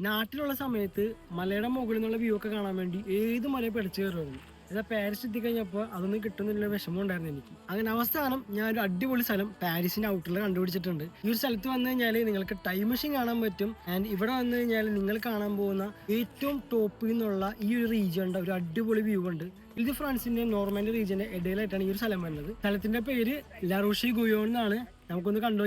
നാട്ടിലുള്ള സമയത്ത് മലയുടെ മുകളിൽ നിന്നുള്ള വ്യൂ ഒക്കെ കാണാൻ വേണ്ടി ഏത് മലയെ പിടിച്ചു കയറുമായിരുന്നു. എന്നാൽ പാരീസ് എത്തിക്കഴിഞ്ഞപ്പോൾ അതൊന്നും കിട്ടുന്നില്ല വിഷമം ഉണ്ടായിരുന്നു എനിക്ക്. അങ്ങനെ അവസാനം ഞാൻ ഒരു അടിപൊളി സ്ഥലം പാരീസിന്റെ ഔട്ടറിൽ കണ്ടുപിടിച്ചിട്ടുണ്ട്. ഈ ഒരു സ്ഥലത്ത് വന്നു കഴിഞ്ഞാൽ നിങ്ങൾക്ക് ടൈം മെഷീൻ കാണാൻ പറ്റും. ആൻഡ് ഇവിടെ വന്നു കഴിഞ്ഞാൽ നിങ്ങൾ കാണാൻ പോകുന്ന ഏറ്റവും ടോപ്പിൽ നിന്നുള്ള ഈ ഒരു റീജിയന്റെ ഒരു അടിപൊളി വ്യൂ ഉണ്ട്. ഇത് ഫ്രാൻസിന്റെ നോർമന്റെ റീജിയന്റെ ഇടയിലായിട്ടാണ് ഈ ഒരു സ്ഥലം വരുന്നത്. സ്ഥലത്തിന്റെ പേര് ലറോഷി ഗുയോ എന്നാണ്. നമുക്കൊന്ന് കണ്ടു